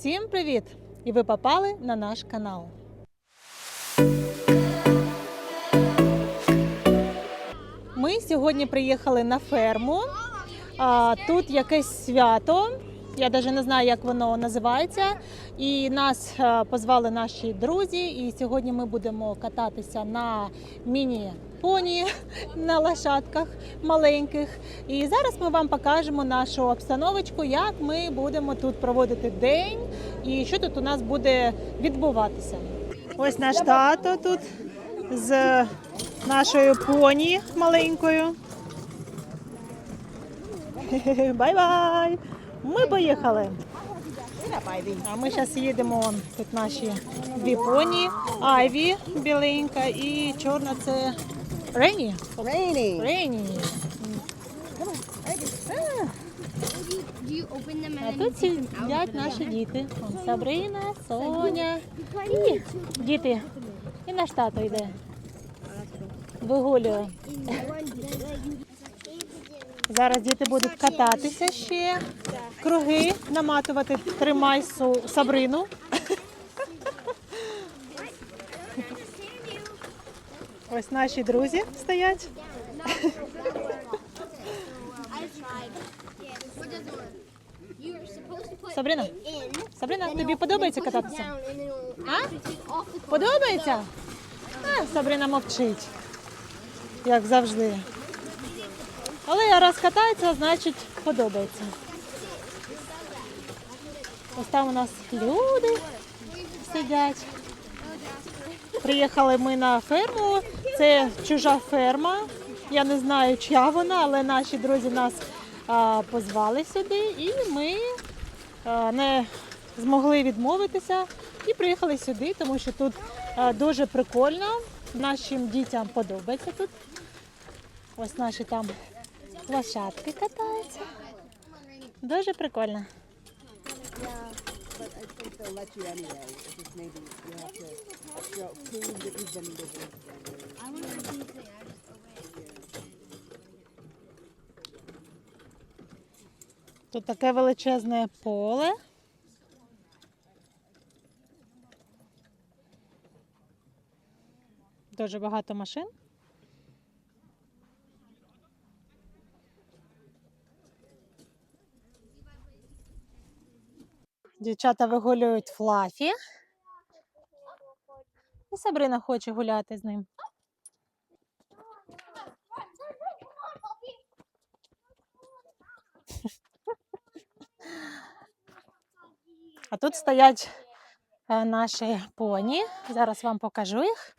Всім привіт! І ви попали на наш канал. Ми сьогодні приїхали на ферму. Тут якесь свято. Я навіть не знаю, як воно називається. І нас е, позвали наші друзі. І сьогодні ми будемо кататися на міні-поні на лошадках маленьких. І зараз ми вам покажемо нашу обстановочку, як ми будемо тут проводити день і що тут у нас буде відбуватися. Ось наш тато тут з нашою поні маленькою. Бай-бай! Ми поїхали. А ми зараз їдемо. Тут наші дві поні. Айві біленька і чорна це Рені. Рені. Them А тут сидять наші діти. Сабрина, Соня. І діти. І наш тато йде. Вигулює. Зараз діти будуть кататися ще. Круги наматувати. Тримай Сабрину. Ось наші друзі стоять. Сабрина. Сабрина, тобі подобається кататися? down. Подобається? А, Сабрина мовчить, як завжди. Але раз катається, значить подобається. Ось там у нас люди сидять. Приїхали ми на ферму. Це чужа ферма. Я не знаю, чия вона, але наші друзі нас а, позвали сюди, і ми а, не змогли відмовитися і приїхали сюди, тому що тут а, дуже прикольно. Нашим дітям подобається тут. Ось наші там лошадки катаються. Дуже прикольно. Тут таке величезне поле. Дуже багато машин. Дівчата вигулюють Флафі. І Сабрина хоче гуляти з ним. А тут стоять е, наші поні. Зараз вам покажу їх.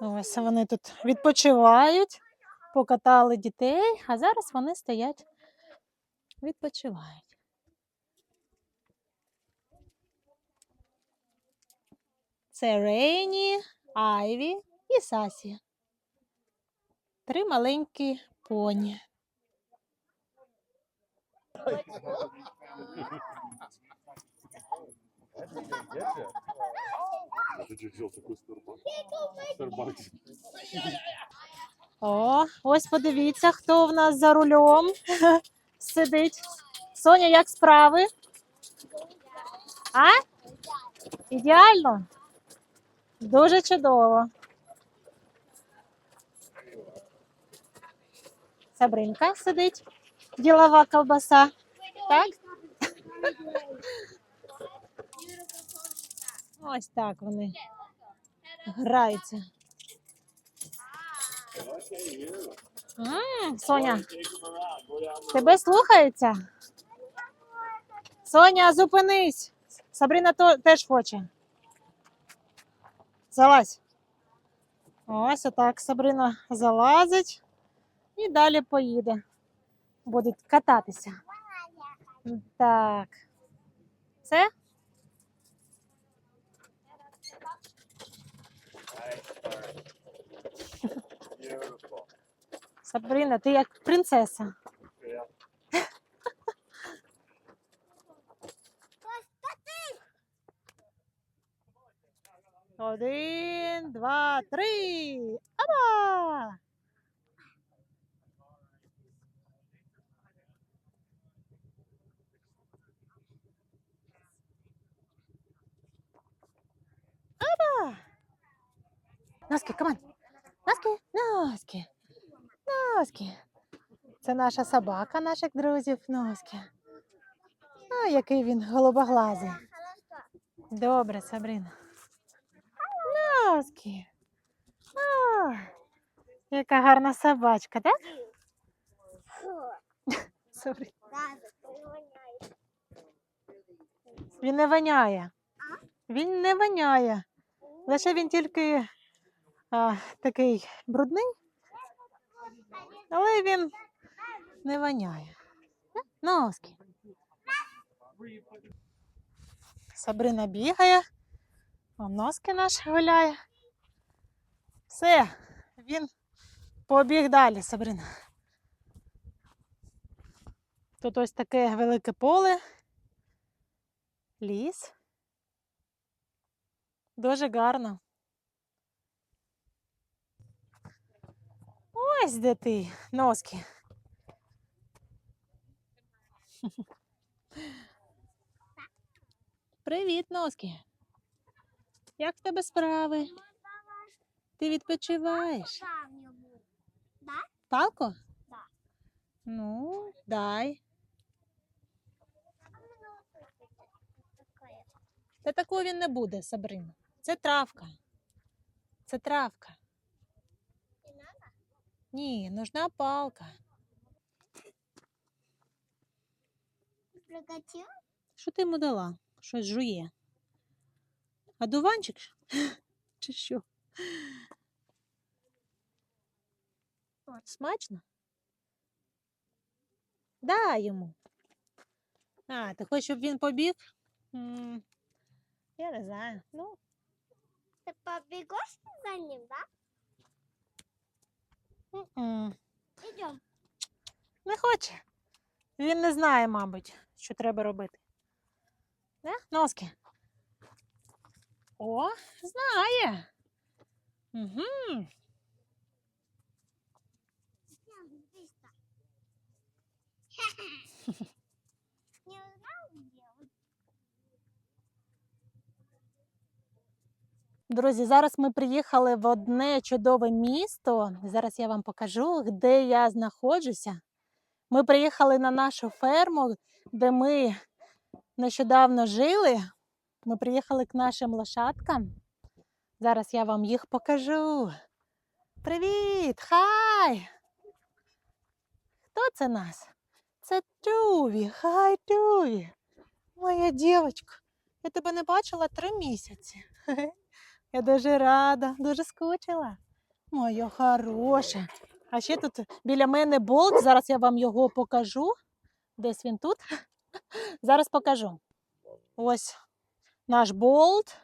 Ось вони тут відпочивають, покатали дітей, а зараз вони стоять, відпочивають. Це Рейні, Айві і Сасі. Три маленькі поні. О, ось подивіться, хто в нас за рулем сидить. Соня, як справи? А? Ідеально? Дуже чудово. Сабринка сидить. Ділова ковбаса. Так? Ось так вони граються. Соня, тебе слухаються? Соня, зупинись. Сабрина то, теж хоче. Залазь. Ось отак Сабрина залазить і далі поїде. Будуть кататися. Так. Все? Сабрина, ти як принцеса. Один, два, три. Аба! Аба! Наски, каман. Носки. наски. Наски. Це наша собака наших друзів Носки. А, який він голубоглазий. Добре, Сабрина. Носки. А, яка гарна собачка, так? Він не воняє. Він не воняє. Лише він тільки а, такий брудний, але він не воняє. Носки. Сабрина бігає, а носки наш гуляє. Все, він побіг далі, Сабрина. Тут ось таке велике поле, ліс. Дуже гарно. Ось де ти, носки. Привіт, носки. Як в тебе справи? Ти відпочиваєш? Палку? Ну, дай. Та такого він не буде, Сабрина. Це травка. Це травка. Ні, нужна палка. Що ти йому дала? Щось жує. А дуванчик? Чи що? Смачно? Дай йому. А, ти хочеш, щоб він побіг? М, Я не знаю. Ну, Ты побегешь за ним, да? м-м, Идем. не хоче. Він не знає, мабуть, що треба робити. Не? Носки. О, знає. Угу. Друзі, зараз ми приїхали в одне чудове місто. Зараз я вам покажу, де я знаходжуся. Ми приїхали на нашу ферму, де ми нещодавно жили. Ми приїхали к нашим лошадкам. Зараз я вам їх покажу. Привіт! Хай! Хто це нас? Це Туві. Хай, Туві. Моя дівчинка. Я тебе не бачила три місяці. Я дуже рада, дуже скучила. Моя хороша. А ще тут біля мене болт. Зараз я вам його покажу. Десь він тут. Зараз покажу. Ось наш болт.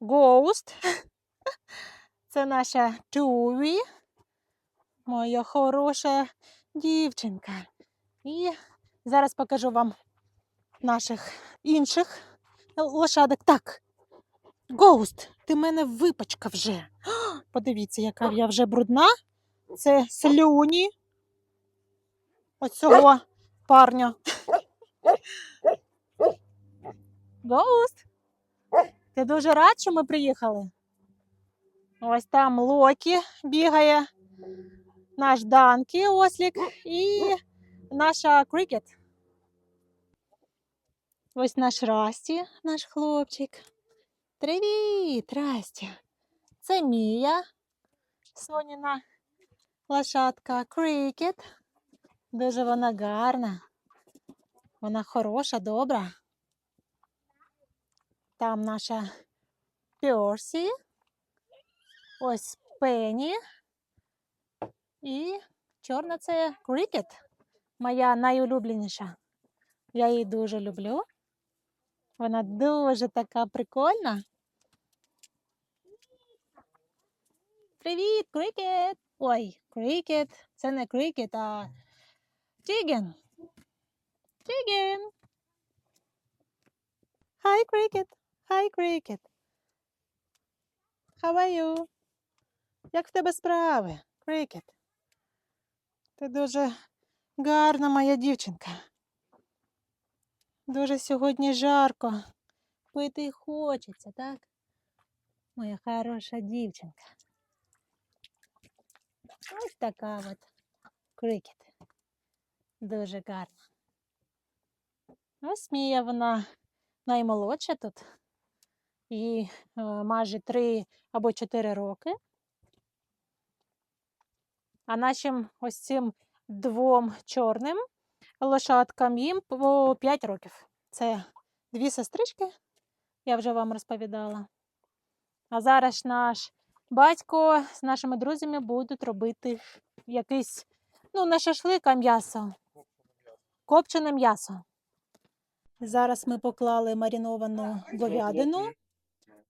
Ghost. Це наша Туві. Моя хороша дівчинка. І зараз покажу вам наших інших лошадок. Так. Гоуст, ти мене випачка вже. Подивіться, яка я вже брудна. Це слюні. Ось цього парня. Гоуст. Ти дуже рад, що ми приїхали? Ось там Локі бігає, наш Данкі ослік і наша Крикет. Ось наш Расті, наш хлопчик. Привіт, Растя. Це Мія, Соніна лошадка Крикет. Дуже вона гарна. Вона хороша, добра. Там наша Персі. Ось Пенні. І чорна це Крикет. Моя найулюбленіша. Я її дуже люблю. Вона дуже така прикольна. Привіт, крикет! Ой, крикет. Це не крикет, а Тіген. Тіген. Hi, cricket. Hi, cricket. How are you? Як в тебе справи, крикет? Ти дуже гарна моя дівчинка. Дуже сьогодні жарко. Пити хочеться, так? Моя хороша дівчинка. Ось така от крикет. Дуже гарна. Ось Мія, вона наймолодша тут. Їй е, майже 3 або 4 роки. А нашим ось цим двом чорним лошадкам їм по 5 років. Це дві сестрички, я вже вам розповідала. А зараз наш батько з нашими друзями будуть робити якийсь, ну, не шашлик, а м'ясо. Копчене м'ясо. Зараз ми поклали мариновану говядину.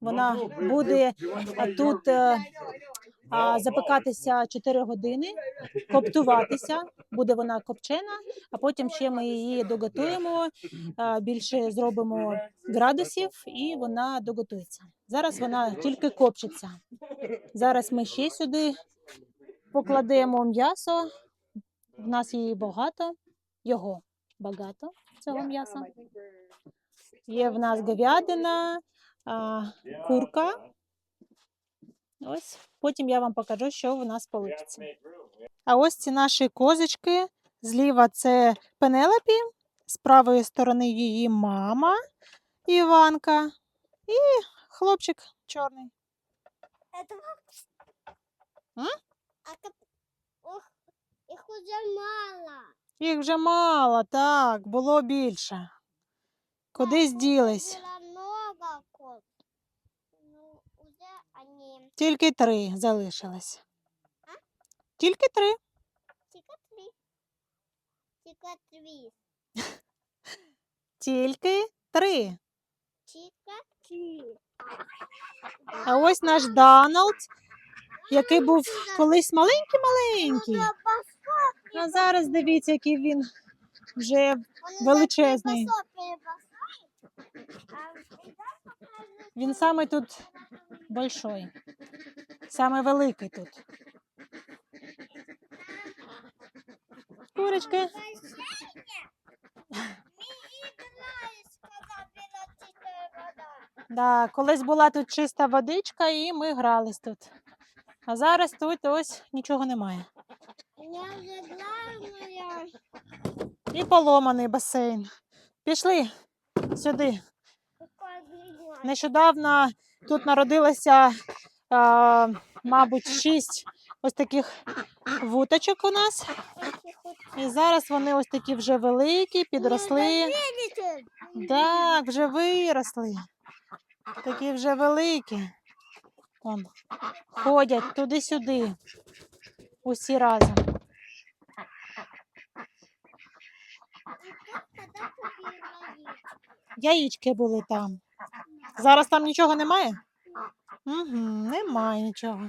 Вона буде тут а, запекатися 4 години, коптуватися. Буде вона копчена, а потім ще ми її доготуємо, а, більше зробимо градусів, і вона доготується. Зараз вона тільки копчиться. Зараз ми ще сюди покладемо м'ясо. В нас її багато, його багато цього м'яса. Є в нас говядина, а, курка. Ось потім я вам покажу, що в нас вийде. А ось ці наші козочки. Зліва це Пенелопі, з правої сторони її мама Іванка і хлопчик чорний. Это А? А как... Ох, их уже мало. Їх вже мало, так, було більше. Кудись ділись? Тільки три залишилось. Тільки три. Цикатри. Цикатри. Тільки три. Цикатри. А ось наш Доналд, який був колись маленький-маленький. А зараз дивіться, який він вже величезний. Він саме тут большой. Саме великий тут. Курочки. Да, колись була тут чиста водичка, і ми грались тут. А зараз тут ось нічого немає. І поломаний басейн. Пішли сюди. Нещодавно тут народилося, а, мабуть, шість ось таких вуточок у нас. І зараз вони ось такі вже великі, підросли. Так, вже виросли. Такі вже великі. Вон, ходять туди-сюди. Усі разом. Яєчки були там. Зараз там нічого немає? Угу, немає нічого.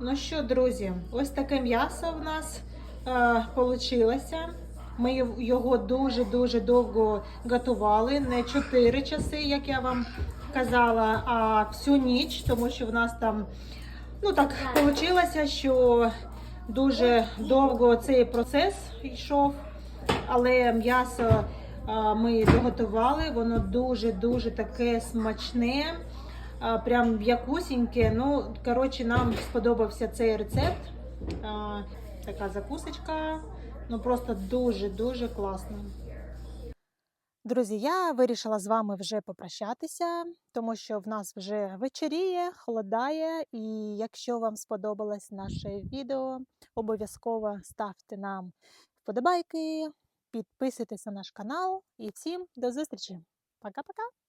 Ну що, друзі, ось таке м'ясо в нас е. Ми його- дуже-дуже довго готували. Не 4 часи, як я вам казала, а всю ніч, тому що в нас там ну так вийшло, що дуже довго цей процес йшов. Але м'ясо ми доготували, воно дуже-дуже таке смачне, прям м'якусіньке. Ну, коротше, нам сподобався цей рецепт. Така закусочка. Ну просто дуже-дуже класно. Друзі, я вирішила з вами вже попрощатися, тому що в нас вже вечеріє, холодає. І якщо вам сподобалось наше відео, обов'язково ставте нам вподобайки, підписуйтесь на наш канал і всім до зустрічі. Пока-пока!